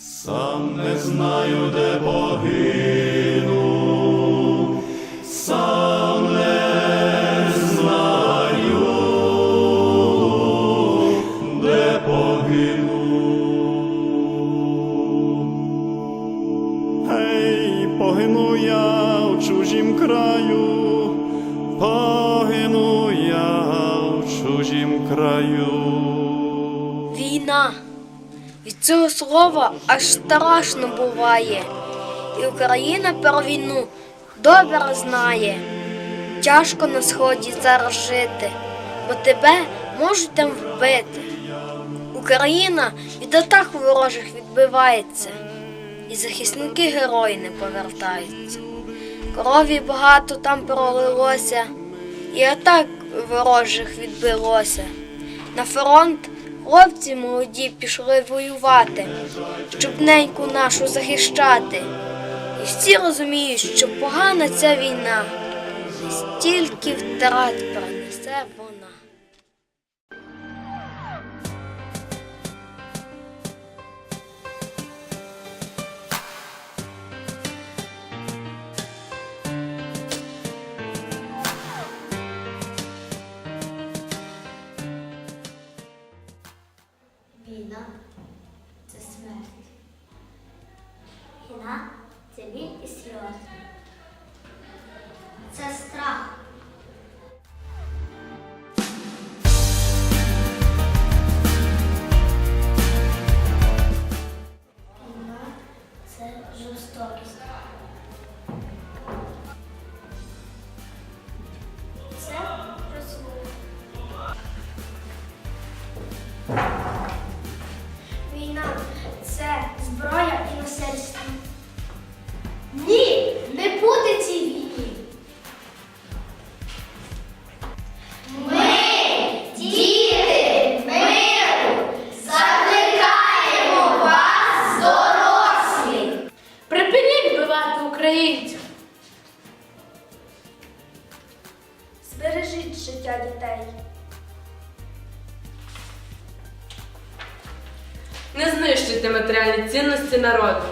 Сам не знаю, де погину, сам не знаю, де погину. Ей, погину я в чужім краю, погину я в чужім краю. Війна. Від цього слова аж страшно буває. І Україна про війну добре знає. Тяжко на сході зараз жити, бо тебе можуть там вбити. Україна від атак ворожих відбивається, і захисники герої не повертаються. Крові багато там пролилося, і атак ворожих відбилося. На фронт хлопці молоді пішли воювати, щоб неньку нашу захищати. І всі розуміють, що погана ця війна, стільки втрат принесе вона. Sure. Життя дітей. Не знищуйте матеріальні цінності народу.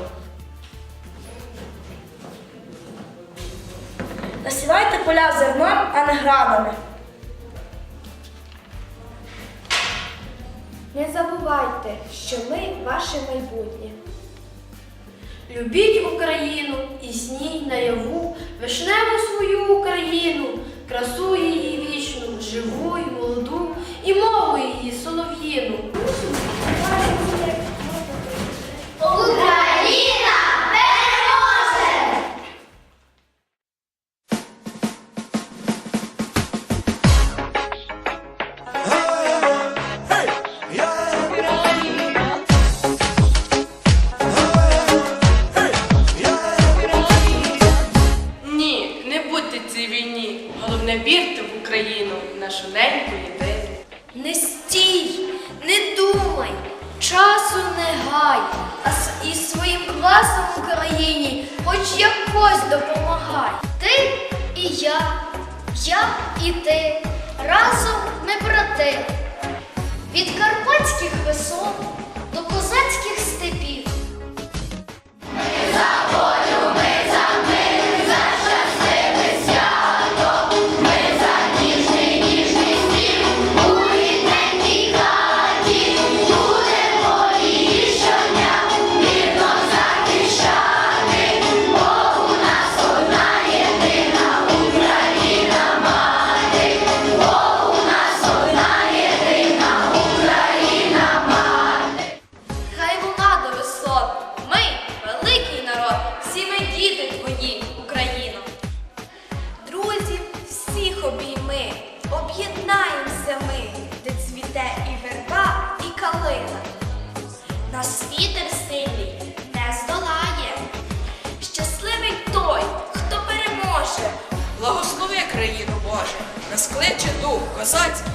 Насівайте поля зерном, а не градами. Не забувайте, що ми ваше майбутнє. Любіть Україну і сніть наяву вишневу свою Головне вірте в Україну, нашу неньку єдину. Не стій, не думай, часу не гай, а с- і своїм класом в Україні хоч якось допомагай. Ти і я, я і ти. Разом ми брати. Від карпатських висот до козацьких степів. Україна кличе дух козацький,